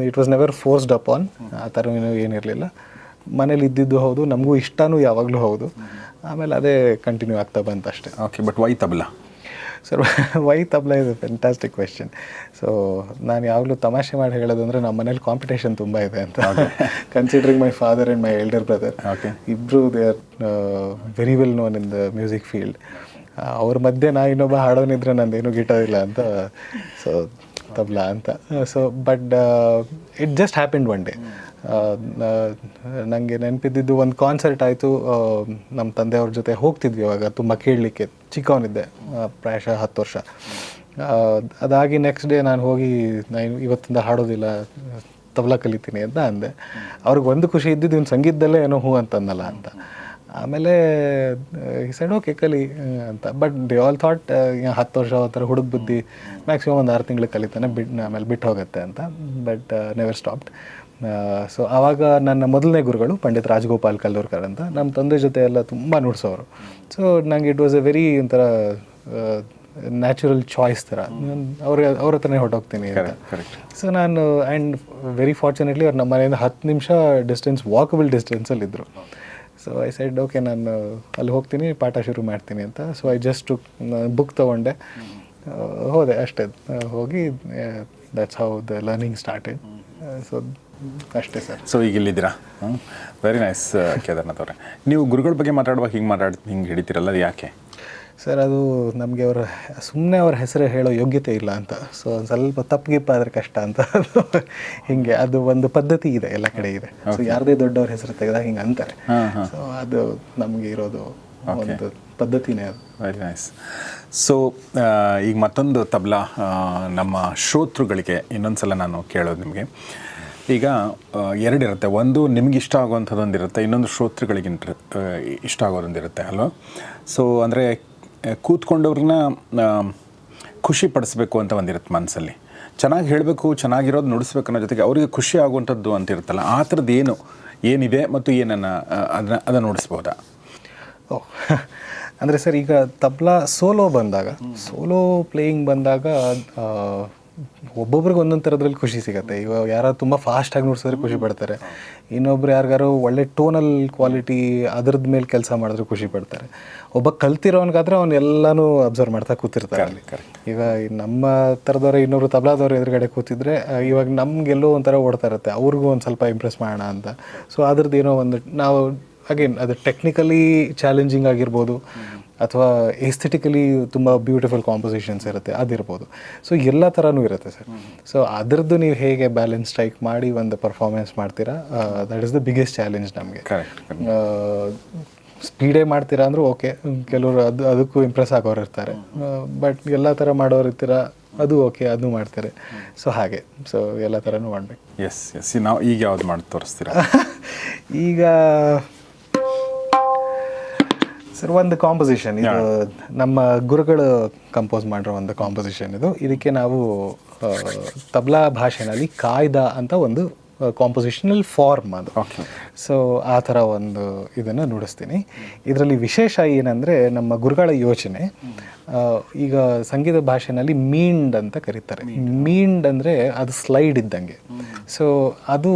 it was never forced up on ಆ ಥರ ಏನಿರಲಿಲ್ಲ. ಮನೇಲಿ ಇದ್ದಿದ್ದು ಹೌದು ನಮಗೂ ಇಷ್ಟನೂ ಯಾವಾಗಲೂ ಹೌದು. ಆಮೇಲೆ ಅದೇ ಕಂಟಿನ್ಯೂ ಆಗ್ತಾ ಬಂತು ಅಷ್ಟೇ okay but why tabla? Sir why tabla is fantastic question so ನಾನು ಯಾವಾಗಲೂ ತಮಾಷೆ ಮಾಡಿ ಹೇಳೋದಂದ್ರೆ ನಮ್ಮ ಮನೇಲಿ ಕಾಂಪಿಟೇಷನ್ ತುಂಬ ಇದೆ ಅಂತ. Considering my father and my elder brother. ಇಬ್ಬರು they are very well known in the music field ಅವ್ರ ಮಧ್ಯೆ ನಾ ಇನ್ನೊಬ್ಬ ಹಾಡೋನಿದ್ರೆ ನಂದೇನು ಇಲ್ಲ ಅಂತ. ಸೊ ತಬ್ಲಾ ಅಂತ. So but it just happened one day ನನಗೆ ನೆನಪಿದ್ದಿದ್ದು ಒಂದು ಕಾನ್ಸರ್ಟ್ ಆಯಿತು. ನಮ್ಮ ತಂದೆಯವ್ರ ಜೊತೆ ಹೋಗ್ತಿದ್ವಿ ಇವಾಗ ತುಂಬ ಕೇಳಲಿಕ್ಕೆ. ಚಿಕ್ಕವನಿದ್ದೆ ಪ್ರಾಯಶಃ ಹತ್ತು ವರ್ಷ. ಅದಾಗಿ ನೆಕ್ಸ್ಟ್ ಡೇ ನಾನು ಹೋಗಿ ನಾನು ಇವತ್ತಿಂದ ಹಾಡೋದಿಲ್ಲ, ತಬಲಾ ಕಲಿತೀನಿ ಅಂತ ಅಂದೆ. ಅವ್ರಿಗೆ ಒಂದು ಖುಷಿ ಇದ್ದಿದ್ದು, ಇವ್ನು ಸಂಗೀತದಲ್ಲೇ ಏನೋ ಹೂ ಅಂತಂದಲ್ಲ ಅಂತ. ಆಮೇಲೆ ಸೆಂಡ್ ಸೈಡ್ ಓಕೆ ಕಲಿ ಅಂತ. ಬಟ್ ದೇ ಆಲ್ ಥಾಟ್ ಹತ್ತು ವರ್ಷ ಆ ಥರ ಹುಡುಗ ಬುದ್ಧಿ ಮ್ಯಾಕ್ಸಿಮಮ್ ಒಂದು ಆರು ತಿಂಗಳು ಕಲಿತಾನೆ ಬಿಟ್ ಆಮೇಲೆ ಬಿಟ್ಟು ಹೋಗುತ್ತೆ ಅಂತ. ಬಟ್ ನೆವರ್ ಸ್ಟಾಪ್ಡ್ ಸೊ ಆವಾಗ ನನ್ನ ಮೊದಲನೇ ಗುರುಗಳು ಪಂಡಿತ್ ರಾಜಗೋಪಾಲ್ ಕಲ್ಲೂರ್ಕರ್ ಅಂತ. ನಮ್ಮ ತಂದೆ ಜೊತೆ ಎಲ್ಲ ತುಂಬ ನುಡ್ಸೋರು. ಸೊ ನಂಗೆ ಇಟ್ ವಾಸ್ ಎ ವೆರಿ ಒಂಥರ ನ್ಯಾಚುರಲ್ ಚಾಯ್ಸ್ ಥರ. ಅವ್ರಿಗೆ ಅವ್ರ ಹತ್ರನೇ ಅಂತ. ಕರೆಕ್ಟ್ ಸೊ ನಾನು ಆ್ಯಂಡ್ ವೆರಿ ಫಾರ್ಚುನೇಟ್ಲಿ ಅವ್ರು ನಮ್ಮ ಮನೆಯಿಂದ ಹತ್ತು ನಿಮಿಷ ಡಿಸ್ಟೆನ್ಸ್ ವಾಕಬಲ್ ಡಿಸ್ಟೆನ್ಸಲ್ಲಿ ಇದ್ದರು ಸೊ ಐ ಸೈಡ್ ಓಕೆ ನಾನು ಅಲ್ಲಿ ಹೋಗ್ತೀನಿ ಪಾಠ ಶುರು ಮಾಡ್ತೀನಿ ಅಂತ. ಸೊ ಐ ಜಸ್ಟ್ ಬುಕ್ ತೊಗೊಂಡೆ. ಹೋದೆ ಅಷ್ಟೇ. ಆ, ಹೋಗಿ that's how the learning started so ಅಷ್ಟೇ ಸರ್ ಸೊ ಈಗ ಇಲ್ಲಿದ್ದೀರಾ? ವೆರಿ ನೈಸ್ ಕೇದಾರ್ನಾಥ್ ಅವರೇ. ನೀವು ಗುರುಗಳ ಬಗ್ಗೆ ಮಾತಾಡುವಾಗ ಹಿಂಗೆ ಮಾತಾಡ್ ಹಿಂಗೆ ಹಿಡಿತೀರಲ್ಲ ಅದು ಯಾಕೆ? ಸರ್ ಅದು ನಮಗೆ ಅವರ ಸುಮ್ಮನೆ ಅವ್ರ ಹೆಸರು ಹೇಳೋ ಯೋಗ್ಯತೆ ಇಲ್ಲ ಅಂತ. ಸೊ ಒಂದು ಸ್ವಲ್ಪ ತಪ್ಪುಗಿಪ್ಪ ಆದರೆ ಕಷ್ಟ ಅಂತ. ಹಿಂಗೆ ಅದು ಒಂದು ಪದ್ಧತಿ ಇದೆ ಎಲ್ಲ ಕಡೆ ಇದೆ. ಸೊ ಯಾರದೇ ದೊಡ್ಡವ್ರ ಹೆಸರು ತೆಗೆದಾಗ ಹಿಂಗೆ ಅಂತಾರೆ. ಸೊ ಅದು ನಮಗೆ ಇರೋದು ಒಂದು ಪದ್ಧತಿನೇ ಅದು. ವೆರಿ ನೈಸ್ ಸೊ ಈಗ ಮತ್ತೊಂದು ತಬಲಾ ನಮ್ಮ ಶ್ರೋತೃಗಳಿಗೆ ಇನ್ನೊಂದು ಸಲ ನಾನು ಕೇಳೋದು ನಿಮಗೆ. ಈಗ ಎರಡಿರುತ್ತೆ. ಒಂದು ನಿಮ್ಗೆ ಇಷ್ಟ ಆಗುವಂಥದ್ದೊಂದು ಇರುತ್ತೆ ಇನ್ನೊಂದು ಶ್ರೋತೃಗಳಿಗೆ ಇಷ್ಟ ಆಗೋದೊಂದಿರುತ್ತೆ ಅಲ್ವಾ? ಸೊ ಅಂದರೆ ಕೂತ್ಕೊಂಡವ್ರನ್ನ ಖುಷಿ ಪಡಿಸ್ಬೇಕು ಅಂತ ಒಂದಿರುತ್ತೆ ಮನಸ್ಸಲ್ಲಿ ಚೆನ್ನಾಗಿ ಹೇಳಬೇಕು ಚೆನ್ನಾಗಿರೋದು ನುಡಿಸ್ಬೇಕು ಅನ್ನೋ ಜೊತೆಗೆ ಅವರಿಗೆ ಖುಷಿ ಆಗುವಂಥದ್ದು ಅಂತ ಇರುತ್ತಲ್ಲ ಆ ಥರದ್ದು ಏನು ಏನಿದೆ ಮತ್ತು ಏನನ್ನು ಅದನ್ನ ಅದನ್ನು ನುಡಿಸ್ಬೋದಾ? ಓಹ್ ಅಂದರೆ ಸರ್ ಈಗ ತಬ್ಲಾ ಸೋಲೋ ಬಂದಾಗ ಸೋಲೋ ಪ್ಲೇಯಿಂಗ್ ಬಂದಾಗ ಒಬ್ಬೊಬ್ರಿಗೆ ಒಂದೊಂದು ಥರದ್ರಲ್ಲಿ ಖುಷಿ ಸಿಗುತ್ತೆ. ಇವಾಗ ಯಾರು ತುಂಬ ಫಾಸ್ಟಾಗಿ ನುಡ್ಸಿದ್ರೆ ಖುಷಿ ಪಡ್ತಾರೆ. ಇನ್ನೊಬ್ರು ಯಾರಿಗಾರು ಒಳ್ಳೆ ಟೋನಲ್ ಕ್ವಾಲಿಟಿ ಅದ್ರದ್ದು ಮೇಲೆ ಕೆಲಸ ಮಾಡಿದ್ರೆ ಖುಷಿ ಪಡ್ತಾರೆ. ಒಬ್ಬ ಕಲ್ತಿರೋನ್ಗಾದ್ರೆ ಅವ್ನು ಎಲ್ಲನೂ ಅಬ್ಸರ್ವ್ ಮಾಡ್ತಾ ಕೂತಿರ್ತಾರೆ ಅಲ್ಲಿ. ಈಗ ನಮ್ಮ ಥರದವ್ರೆ ಇನ್ನೊಬ್ರು ತಬಲಾದವ್ರು ಎದುರುಗಡೆ ಕೂತಿದ್ರೆ ಇವಾಗ ನಮ್ಗೆಲ್ಲೋ ಒಂಥರ ಓಡ್ತಾ ಇರುತ್ತೆ. ಅವ್ರಿಗೂ ಒಂದು ಸ್ವಲ್ಪ ಇಂಪ್ರೆಸ್ ಮಾಡೋಣ ಅಂತ. ಸೊ ಅದ್ರದ್ದು ಏನೋ ಒಂದು ನಾವು ಅಗೇನ್ ಅದು ಟೆಕ್ನಿಕಲಿ ಚಾಲೆಂಜಿಂಗ್ ಆಗಿರ್ಬೋದು. ಅಥವಾ ಎಸ್ಥೆಟಿಕಲಿ ತುಂಬ ಬ್ಯೂಟಿಫುಲ್ ಕಾಂಪೋಸಿಷನ್ಸ್ ಇರುತ್ತೆ ಅದಿರ್ಬೋದು. ಸೊ ಎಲ್ಲ ಥರನೂ ಇರುತ್ತೆ ಸರ್. ಸೊ ಅದರದ್ದು ನೀವು ಹೇಗೆ ಬ್ಯಾಲೆನ್ಸ್ ಸ್ಟ್ರೈಕ್ ಮಾಡಿ ಒಂದು ಪರ್ಫಾರ್ಮೆನ್ಸ್ ಮಾಡ್ತೀರಾ that is the biggest challenge ನಮಗೆ. ಕರೆಕ್ಟ್ ಸ್ಪೀಡೇ ಮಾಡ್ತೀರಾ ಅಂದರೂ ಓಕೆ ಕೆಲವರು ಅದು ಅದಕ್ಕೂ ಇಂಪ್ರೆಸ್ ಆಗೋರು ಇರ್ತಾರೆ. ಬಟ್ ಎಲ್ಲ ಥರ ಮಾಡೋರು ಇರ್ತೀರ ಅದು ಓಕೆ ಅದು ಮಾಡ್ತಾರೆ. ಸೊ ಹಾಗೆ. ಸೊ ಎಲ್ಲ ಥರನೂ ಮಾಡಬೇಕು. ಎಸ್ ಎಸ್ ನಾವು ಈಗ ಯಾವ್ದು ಮಾಡಿ ತೋರಿಸ್ತೀರಾ? ಈಗ ಸರ್ ಒಂದು ಕಾಂಪೋಸಿಷನ್ ಇದು ನಮ್ಮ ಗುರುಗಳು ಕಂಪೋಸ್ ಮಾಡಿರೋ ಒಂದು ಕಾಂಪೋಸಿಷನ್ ಇದು. ಇದಕ್ಕೆ ನಾವು ತಬ್ಲಾ ಭಾಷೆನಲ್ಲಿ ಕಾಯ್ದ ಅಂತ ಒಂದು ಕಾಂಪೊಸಿಷನಲ್ ಫಾರ್ಮ್ ಅದು. ಸೊ ಆ ಥರ ಒಂದು ಇದನ್ನು ನುಡಿಸ್ತೀನಿ. ಇದರಲ್ಲಿ ವಿಶೇಷ ಏನಂದರೆ ನಮ್ಮ ಗುರುಗಳ ಯೋಚನೆ ಈಗ ಸಂಗೀತ ಭಾಷೆನಲ್ಲಿ ಮೀಂಡ್ ಅಂತ ಕರೀತಾರೆ. ಮೀಂಡ್. ಅಂದರೆ ಅದು ಸ್ಲೈಡ್ ಇದ್ದಂಗೆ. ಸೊ ಅದು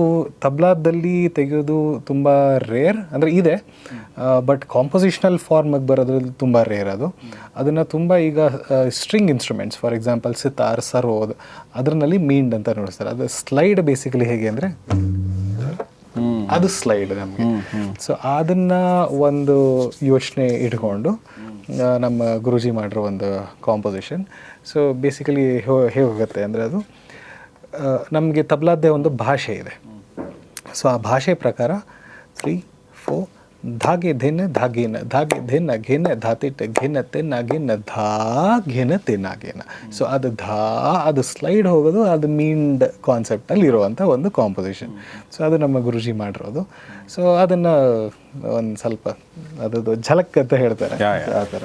ತಬ್ಲಾದಲ್ಲಿ ತೆಗೆಯೋದು ತುಂಬ ರೇರ್ ಅಂದರೆ ಇದೆ. ಬಟ್ ಕಾಂಪೊಸಿಷನಲ್ ಫಾರ್ಮಿಗೆ ಬರೋದ್ರಲ್ಲಿ ತುಂಬ ರೇರ್ ಅದು. ಅದನ್ನು ತುಂಬ ಈಗ string instruments for example sitar sarod ಅದರಲ್ಲಿ ಮೀಂಡ್ ಅಂತ ನೋಡಿಸ್ತಾರೆ. ಅದು ಸ್ಲೈಡ್ ಬೇಸಿಕಲಿ ಹೇಗೆ ಅಂದರೆ ಅದು ಸ್ಲೈಡ್ ನಮಗೆ. ಸೊ ಅದನ್ನ ಒಂದು ಯೋಚನೆ ಇಟ್ಕೊಂಡು ನಮ್ಮ ಗುರುಜಿ ಮಾಡಿರೋ ಒಂದು ಕಾಂಪೊಸಿಷನ್ ಸೊ ಬೇಸಿಕಲಿ ಹೇಗೋಗುತ್ತೆ ಹೋಗುತ್ತೆ ಅಂದರೆ ಅದು ನಮಗೆ ತಬ್ಲಾದ್ದೇ ಒಂದು ಭಾಷೆ ಇದೆ. ಸೊ ಆ ಭಾಷೆ ಪ್ರಕಾರ ತ್ರೀ ಫೋರ್ ಧಾಗೆ ಧೆನ್ನ ಧಾಗೇನ ಧಾಗೆ ಧೆನ್ನ ಘೆನ ಧಾತಿಟ್ ಘೆನ ತೆನ್ನ ಘೆನ ಧಾ ಘೆನ ತೆನ್ನ ಘೆನ. ಸೊ ಅದು ಧಾ ಅದು ಸ್ಲೈಡ್ ಹೋಗೋದು ಅದು ಮೀನ್ಡ್ ಕಾನ್ಸೆಪ್ಟಲ್ಲಿ ಇರುವಂಥ ಒಂದು ಕಾಂಪೊಸಿಷನ್ ಸೊ ಅದು ನಮ್ಮ ಗುರುಜಿ ಮಾಡಿರೋದು. ಸೊ ಅದನ್ನು ಒಂದು ಸ್ವಲ್ಪ ಅದದು ಝಲಕ್ ಅಂತ ಹೇಳ್ತಾರೆ. ಆ ಥರ.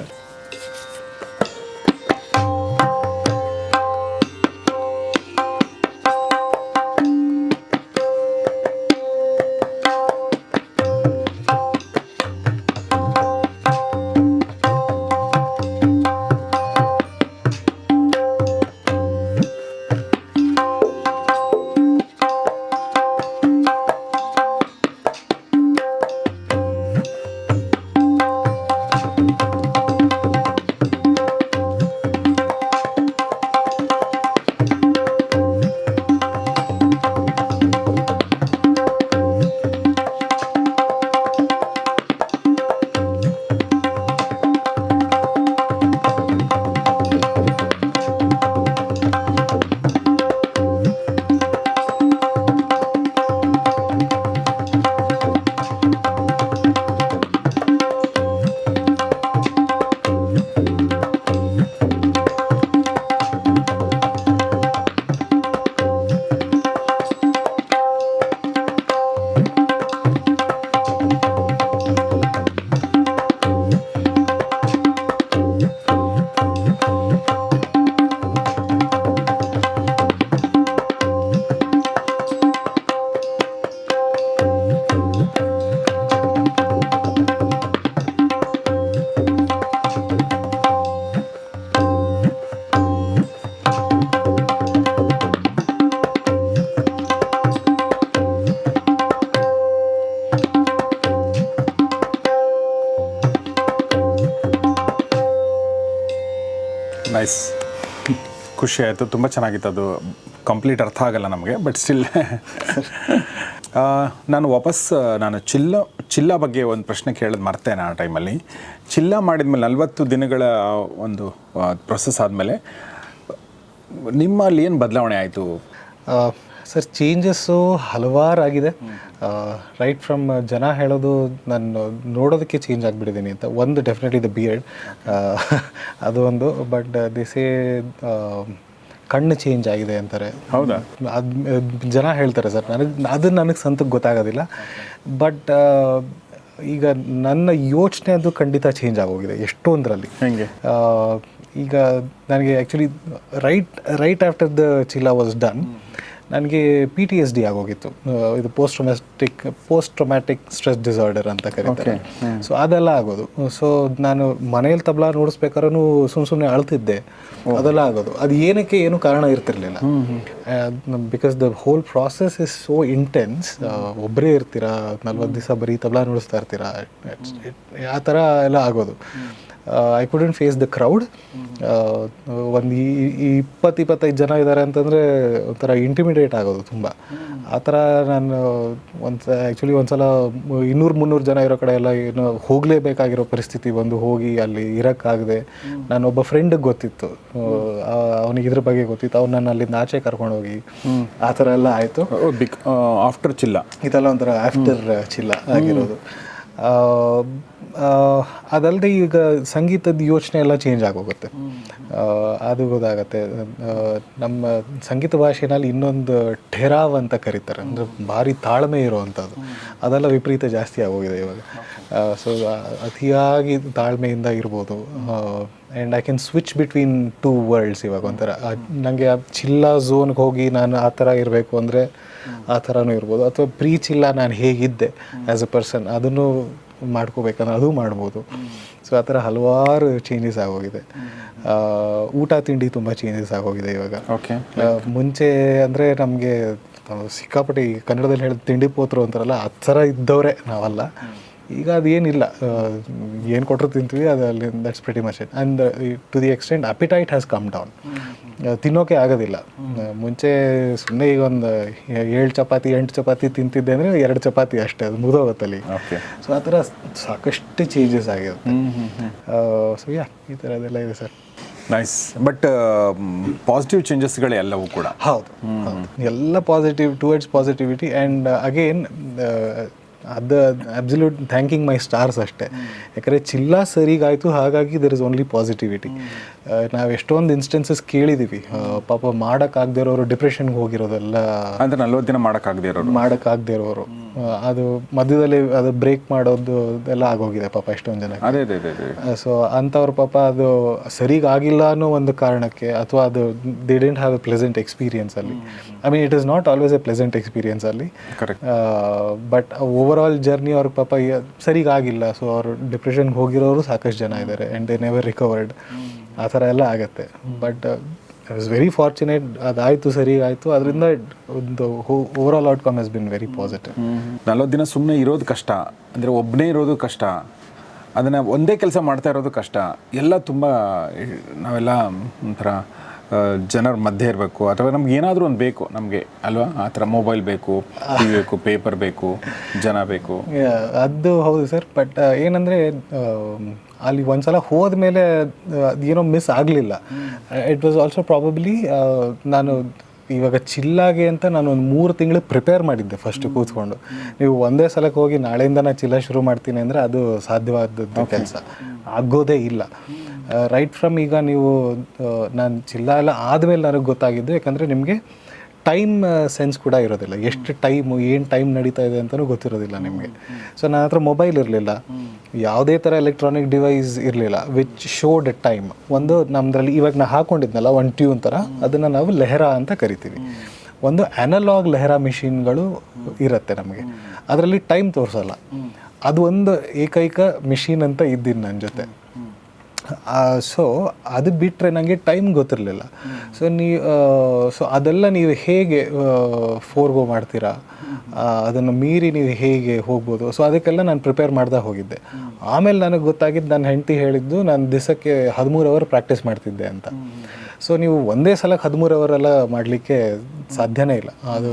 ನೈಸ್ ಖುಷಿ ಆಯಿತು. ತುಂಬ ಚೆನ್ನಾಗಿತ್ತು. ಅದು ಕಂಪ್ಲೀಟ್ ಅರ್ಥ ಆಗಲ್ಲ ನಮಗೆ ಬಟ್ ಸ್ಟಿಲ್ ನಾನು ವಾಪಸ್ ನಾನು ಚಿಲ್ಲ ಚಿಲ್ಲ ಬಗ್ಗೆ ಒಂದು ಪ್ರಶ್ನೆ ಕೇಳೋದು ಮರ್ತೇನೆ ಆ ಟೈಮಲ್ಲಿ ಚಿಲ್ಲ ಮಾಡಿದ್ಮೇಲೆ ನಲವತ್ತು ದಿನಗಳ ಒಂದು ಪ್ರೊಸೆಸ್ ಆದಮೇಲೆ, ನಿಮ್ಮಲ್ಲಿ ಏನು ಬದಲಾವಣೆ ಆಯಿತು? ಸರ್ ಚೇಂಜಸ್ಸು ಹಲವಾರು ಆಗಿದೆ ರೈಟ್ ಫ್ರಮ್ ಜನ ಹೇಳೋದು ನಾನು ನೋಡೋದಕ್ಕೆ ಚೇಂಜ್ ಆಗಿಬಿಟ್ಟಿದ್ದೀನಿ ಅಂತ. ಒಂದು ಡೆಫಿನೆಟ್ಲಿ ದ ಬಿಯರ್ಡ್ ಅದು ಒಂದು ಬಟ್ ದಿಸೆ ಕಣ್ಣು ಚೇಂಜ್ ಆಗಿದೆ ಅಂತಾರೆ. ಹೌದಾ? ಅದು ಜನ ಹೇಳ್ತಾರೆ ಸರ್ ನನಗೆ ಅದು ನನಗೆ ಸಂತಕ್ಕೆ ಗೊತ್ತಾಗೋದಿಲ್ಲ. ಬಟ್ ಈಗ ನನ್ನ ಯೋಚನೆ ಅದು ಖಂಡಿತ ಚೇಂಜ್ ಆಗೋಗಿದೆ ಎಷ್ಟೊಂದರಲ್ಲಿ. ಹೆಂಗೆ? ಈಗ ನನಗೆ actually right right after the chilla was done ನನಗೆ ಪಿ ಟಿ ಎಸ್ ಡಿ ಆಗೋಗಿತ್ತು. ಇದು post traumatic post traumatic stress disorder ಅಂತ ಕರೀತಾರೆ ಸೊ ಅದೆಲ್ಲ ಆಗೋದು. ಸೊ ನಾನು ಮನೇಲಿ ತಬಲಾ ನೋಡಿಸ್ಬೇಕಾದ್ರೂ ಸುಮ್ಮ ಸುಮ್ಮನೆ ಅಳ್ತಿದ್ದೆ. ಅದೆಲ್ಲ ಆಗೋದು. ಅದು ಏನಕ್ಕೆ ಏನು ಕಾರಣ ಇರ್ತಿರ್ಲಿಲ್ಲ. Because the whole process is so intense ಒಬ್ಬರೇ ಇರ್ತೀರಾ ನಲ್ವತ್ತು ದಿವಸ ಬರೀ ತಬಲಾ ನುಡಿಸ್ತಾ ಇರ್ತೀರಾ ಆ ಥರ ಎಲ್ಲ ಆಗೋದು. I couldn't face the crowd ಒಂದು ಈ ಇಪ್ಪತ್ತು ಇಪ್ಪತ್ತೈದು ಜನ ಇದ್ದಾರೆ ಅಂತಂದರೆ ಒಂಥರ ಇಂಟಿಮಿಡೇಟ್ ಆಗೋದು ತುಂಬ. ಆ ಥರ ನಾನು ಒಂದು ಆ್ಯಕ್ಚುಲಿ ಒಂದ್ಸಲ ಇನ್ನೂರು ಮುನ್ನೂರು ಜನ ಇರೋ ಕಡೆ ಎಲ್ಲ ಏನು ಹೋಗಲೇಬೇಕಾಗಿರೋ ಪರಿಸ್ಥಿತಿ ಬಂದು ಹೋಗಿ ಅಲ್ಲಿ ಇರೋಕ್ಕಾಗದೆ. ನಾನೊಬ್ಬ ಫ್ರೆಂಡಿಗೆ ಗೊತ್ತಿತ್ತು. ಅವನಿಗೆ ಇದ್ರ ಬಗ್ಗೆ ಗೊತ್ತಿತ್ತು. ಅವ್ನು ನನ್ನ ಅಲ್ಲಿಂದ ಆಚೆ ಕರ್ಕೊಂಡೋಗಿ ಆ ಥರ ಎಲ್ಲ ಆಯಿತು. ಬಿಕ್ ಆಫ್ಟರ್ ಚಿಲ್ಲ ಇದೆಲ್ಲ ಒಂಥರ ಆಫ್ಟರ್ ಚಿಲ್ಲ ಆಗಿರೋದು. ಅದಲ್ಲದೆ ಈಗ ಸಂಗೀತದ ಯೋಚನೆ ಎಲ್ಲ ಚೇಂಜ್ ಆಗೋಗುತ್ತೆ. ಅದು ಗೊತ್ತಾಗತ್ತೆ. ನಮ್ಮ ಸಂಗೀತ ಭಾಷೆನಲ್ಲಿ ಇನ್ನೊಂದು ಠೆರಾವ್ ಅಂತ ಕರೀತಾರೆ. ಅಂದರೆ ಭಾರಿ ತಾಳ್ಮೆ ಇರುವಂಥದ್ದು. ಅದೆಲ್ಲ ವಿಪರೀತ ಜಾಸ್ತಿ ಆಗೋಗಿದೆ ಇವಾಗ. ಸೊ ಅತಿಯಾಗಿ ತಾಳ್ಮೆಯಿಂದ ಇರ್ಬೋದು. And I can switch between two worlds ಇವಾಗ ಒಂಥರ. ನನಗೆ ಆ ಚಿಲ್ಲ ಝೋನ್ಗೆ ಹೋಗಿ ನಾನು ಆ ಥರ ಇರಬೇಕು ಅಂದರೆ ಆ ಥರನೂ ಇರ್ಬೋದು. ಅಥವಾ ಪ್ರೀಚಿಲ್ಲ ನಾನು ಹೇಗಿದ್ದೆ ಆ್ಯಸ್ ಅ ಪರ್ಸನ್ ಅದನ್ನು ಮಾಡ್ಕೋಬೇಕಂದ್ರೆ ಅದು ಮಾಡ್ಬೋದು. ಸೊ ಆ ಥರ ಹಲವಾರು ಚೇಂಜಸ್ ಆಗೋಗಿದೆ. ಊಟ ತಿಂಡಿ ತುಂಬ ಚೇಂಜಸ್ ಆಗೋಗಿದೆ ಇವಾಗ. ಓಕೆ ಮುಂಚೆ ಅಂದರೆ ನಮಗೆ ಸಿಕ್ಕಾಪಟ್ಟೆ ಈ ಕನ್ನಡದಲ್ಲಿ ಹೇಳಿದ ತಿಂಡಿ ಪೋತ್ರು ಅಂತಾರಲ್ಲ ಆ ಥರ ಇದ್ದವರೇ ನಾವಲ್ಲ. ಈಗ ಅದೇನಿಲ್ಲ. ಏನು ಕೊಟ್ಟರು ತಿಂತೀವಿ ಅದು ಅಲ್ಲಿ that's pretty much it and to the extent appetite has come down ತಿನ್ನೋಕೆ ಆಗೋದಿಲ್ಲ. ಮುಂಚೆ ಸುಮ್ಮನೆ ಈಗ ಒಂದು ಏಳು ಚಪಾತಿ ಎಂಟು ಚಪಾತಿ ತಿಂತಿದ್ದೆ ಅಂದರೆ ಎರಡು ಚಪಾತಿ ಅಷ್ಟೇ ಅದು ಮುಗಿದೋಗುತ್ತಲ್ಲಿ. ಓಕೆ ಸೊ ಆ ಥರ ಸಾಕಷ್ಟು ಚೇಂಜಸ್ ಆಗಿರುತ್ತೆ. ಸೊ ಯಾ ಈ ಥರದ್ದೆಲ್ಲ ಇದೆ ಸರ್. ನೈಸ್ ಬಟ್ ಪಾಸಿಟಿವ್ ಚೇಂಜಸ್ಗಳು ಎಲ್ಲವೂ ಕೂಡ. ಹೌದು. ಹೌದು. ಎಲ್ಲ positive towards positivity and again ಅದು ಅಬ್ಸಲ್ಯೂಟ್ ಥ್ಯಾಂಕಿಂಗ್ ಮೈ ಸ್ಟಾರ್ಸ್ ಅಷ್ಟೇ. ಯಾಕಂದರೆ ಚಿಲ್ಲ ಸರಿಗಾಯಿತು ಹಾಗಾಗಿ ದರ್ ಇಸ್ ಓನ್ಲಿ ಪಾಸಿಟಿವಿಟಿ ನಾವು ಎಷ್ಟೊಂದು ಇನ್ಸ್ಟೆನ್ಸಸ್ ಕೇಳಿದ್ದೀವಿ ಪಾಪ ಮಾಡೋಕ್ಕಾಗದೇ ಇರೋರು ಡಿಪ್ರೆಷನ್ಗೆ ಹೋಗಿರೋದೆಲ್ಲ ಅಂದ್ರೆ ನಲ್ವತ್ತು ದಿನ ಮಾಡೋಕ್ಕಾಗದೇ ಇರೋರು. ಮಾಡೋಕ್ಕಾಗದೇ ಇರೋರು. ಅದು ಮಧ್ಯದಲ್ಲಿ ಅದು ಬ್ರೇಕ್ ಮಾಡೋದು ಎಲ್ಲ ಆಗೋಗಿದೆ ಪಾಪ ಎಷ್ಟೊಂದು ಜನ ಅದೇ ಅದೇ ಸೊ ಅಂಥವ್ರ ಪಾಪ ಅದು ಸರಿಗಾಗಿಲ್ಲ ಅನ್ನೋ ಒಂದು ಕಾರಣಕ್ಕೆ ಅಥವಾ ಅದು they didn't have a pleasant experience ಅಲ್ಲಿ. I mean it is not always a pleasant experience ಅಲ್ಲಿ. Correct but over all journey ಅವ್ರ ಪಾಪ ಸರಿಗಾಗಿಲ್ಲ. ಸೊ ಅವರು ಡಿಪ್ರೆಷನ್ಗೆ ಹೋಗಿರೋರು ಸಾಕಷ್ಟು ಜನ ಇದ್ದಾರೆ ಆ್ಯಂಡ್ ದೇ ನೆವರ್ ರಿಕವರ್ಡ್ ಆ ಥರ ಎಲ್ಲ ಆಗುತ್ತೆ. But I was very fortunate ಅದಾಯಿತು ಸರಿ ಆಯಿತು. ಅದರಿಂದ ಒಂದು over all outcome has been very positive ನಲ್ವತ್ತು ದಿನ ಸುಮ್ಮನೆ ಇರೋದು ಕಷ್ಟ. ಅಂದರೆ ಒಬ್ಬನೇ ಇರೋದು ಕಷ್ಟ. ಅದನ್ನು ಒಂದೇ ಕೆಲಸ ಮಾಡ್ತಾ ಇರೋದು ಕಷ್ಟ. ಎಲ್ಲ ತುಂಬ ನಾವೆಲ್ಲ ಒಂಥರ ಜನರ ಮಧ್ಯೆ ಇರಬೇಕು. ಅಥವಾ ನಮ್ಗೆ ಏನಾದರೂ ಒಂದು ಬೇಕು ನಮಗೆ ಅಲ್ವಾ? ಆ ಥರ ಮೊಬೈಲ್ ಬೇಕು ಟಿವಿ ಬೇಕು ಪೇಪರ್ ಬೇಕು ಜನ ಬೇಕು. ಅದು ಹೌದು ಸರ್. ಬಟ್ ಏನಂದರೆ ಅಲ್ಲಿ ಒಂದ್ಸಲ ಹೋದ್ಮೇಲೆ ಏನೋ ಮಿಸ್ ಆಗಲಿಲ್ಲ. ಇಟ್ ವಾಸ್ ಆಲ್ಸೋ ಪ್ರಾಬಬ್ಲಿ ನಾನು ಇವಾಗ ಚಿಲ್ಲಾಗೆ ಅಂತ ನಾನು ಒಂದು ಮೂರು ತಿಂಗಳು ಪ್ರಿಪೇರ್ ಮಾಡಿದ್ದೆ ಫಸ್ಟ್ ಕೂತ್ಕೊಂಡು. ನೀವು ಒಂದೇ ಸಲಕ್ಕೆ ಹೋಗಿ ನಾಳೆಯಿಂದ ನಾನು ಚಿಲ್ಲ ಶುರು ಮಾಡ್ತೀನಿ ಅಂದರೆ ಅದು ಸಾಧ್ಯವಾದದ್ದು ಕೆಲಸ. ಆಗೋದೇ ಇಲ್ಲ. ರೈಟ್ ಫ್ರಮ್ ಈಗ ನೀವು ನಾನು ಚಿಲ್ಲ ಎಲ್ಲ ಆದಮೇಲೆ ನನಗೆ ಗೊತ್ತಾಗಿದ್ದು ಯಾಕಂದರೆ ನಿಮಗೆ ಟೈಮ್ ಸೆನ್ಸ್ ಕೂಡ ಇರೋದಿಲ್ಲ. ಎಷ್ಟು ಟೈಮು ಏನು ಟೈಮ್ ನಡೀತಾ ಇದೆ ಅಂತಲೂ ಗೊತ್ತಿರೋದಿಲ್ಲ ನಿಮಗೆ. ಸೊ ನನ್ನ ಹತ್ರ ಮೊಬೈಲ್ ಇರಲಿಲ್ಲ. ಯಾವುದೇ ಥರ ಎಲೆಕ್ಟ್ರಾನಿಕ್ ಡಿವೈಸ್ ಇರಲಿಲ್ಲ ವಿಚ್ ಶೋಡ್ ಟೈಮ್ ಒಂದು ನಮ್ಮದ್ರಲ್ಲಿ ಇವಾಗ ನಾ ಹಾಕೊಂಡಿದ್ನಲ್ಲ ಒನ್ ಟ್ಯೂನ್ ಥರ ಅದನ್ನು ನಾವು ಲೆಹರಾ ಅಂತ ಕರಿತೀವಿ. ಒಂದು ಅನಲಾಗ್ ಲೆಹರಾ ಮಿಷಿನ್ಗಳು ಇರುತ್ತೆ ನಮಗೆ. ಅದರಲ್ಲಿ ಟೈಮ್ ತೋರಿಸಲ್ಲ. ಅದು ಒಂದು ಏಕೈಕ ಮಿಷಿನ್ ಅಂತ ಇದ್ದೀನಿ ನನ್ನ ಜೊತೆ. ಸೊ ಅದು ಬಿಟ್ಟರೆ ನನಗೆ ಟೈಮ್ ಗೊತ್ತಿರಲಿಲ್ಲ. ಸೊ ನೀವು ಸೊ ಅದೆಲ್ಲ ನೀವು ಹೇಗೆ ಫೋರ್ಗೋ ಮಾಡ್ತೀರಾ? ಅದನ್ನು ಮೀರಿ ನೀವು ಹೇಗೆ ಹೋಗ್ಬೋದು? ಸೊ ಅದಕ್ಕೆಲ್ಲ ನಾನು ಪ್ರಿಪೇರ್ ಮಾಡ್ತಾ ಹೋಗಿದ್ದೆ. ಆಮೇಲೆ ನನಗೆ ಗೊತ್ತಾಗಿದ್ದು ನನ್ನ ಹೆಂಡತಿ ಹೇಳಿದ್ದು, ನಾನು ದಿವಸಕ್ಕೆ ಹದಿಮೂರು ಅವರ್ ಪ್ರಾಕ್ಟೀಸ್ ಮಾಡ್ತಿದ್ದೆ ಅಂತ. ಸೊ ನೀವು ಒಂದೇ ಸಲಕ್ಕೆ ಹದಿಮೂರು ಅವರೆಲ್ಲ ಮಾಡಲಿಕ್ಕೆ ಸಾಧ್ಯನೇ ಇಲ್ಲ. ಅದು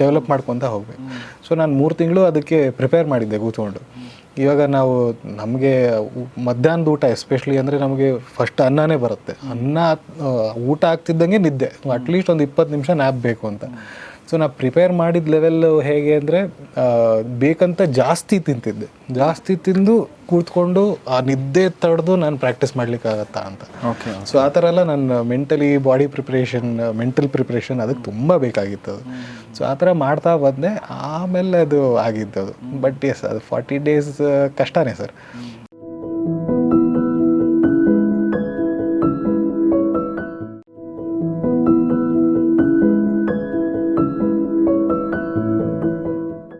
ಡೆವಲಪ್ ಮಾಡ್ಕೊತ ಹೋಗ್ಬೇಕು. ಸೊ ನಾನು ಮೂರು ತಿಂಗಳು ಅದಕ್ಕೆ ಪ್ರಿಪೇರ್ ಮಾಡಿದ್ದೆ, ಕೂತ್ಕೊಂಡು. ಇವಾಗ ನಾವು ನಮಗೆ ಮಧ್ಯಾಹ್ನದ ಊಟ ಎಸ್ಪೆಷಲಿ ಅಂದರೆ ನಮಗೆ ಫಸ್ಟ್ ಅನ್ನನೇ ಬರುತ್ತೆ. ಅನ್ನ ಊಟ ಆಗ್ತಿದ್ದಂಗೆ ನಿದ್ದೆ. ಅಟ್ಲೀಸ್ಟ್ ಒಂದು ಇಪ್ಪತ್ತು ನಿಮಿಷ ನ್ಯಾಪ್ ಬೇಕು ಅಂತ. ಸೊ ನಾ ಪ್ರಿಪೇರ್ ಮಾಡಿದ ಲೆವೆಲ್ ಹೇಗೆ ಅಂದರೆ ಬೇಕಂತ ಜಾಸ್ತಿ ತಿಂತಿದ್ದೆ. ಜಾಸ್ತಿ ತಿಂದು ಕೂತ್ಕೊಂಡು ಆ ನಿದ್ದೆ ತಡೆದು ನಾನು ಪ್ರಾಕ್ಟೀಸ್ ಮಾಡ್ಲಿಕ್ಕಾಗತ್ತಾ ಅಂತ. ಓಕೆ ಸೊ ಆ ಥರ ಎಲ್ಲ ನನ್ನ mentally body preparation mental preparation ಅದಕ್ಕೆ ತುಂಬ ಬೇಕಾಗಿತ್ತು ಅದು. ಸೊ ಆ ಥರ ಮಾಡ್ತಾ ಬಂದೆ. ಆಮೇಲೆ ಅದು ಆಗಿದ್ದು ಅದು. ಬಟ್ ಎಸ್ ಅದು ಫಾರ್ಟಿ ಡೇಸ್ ಕಷ್ಟನೇ ಸರ್.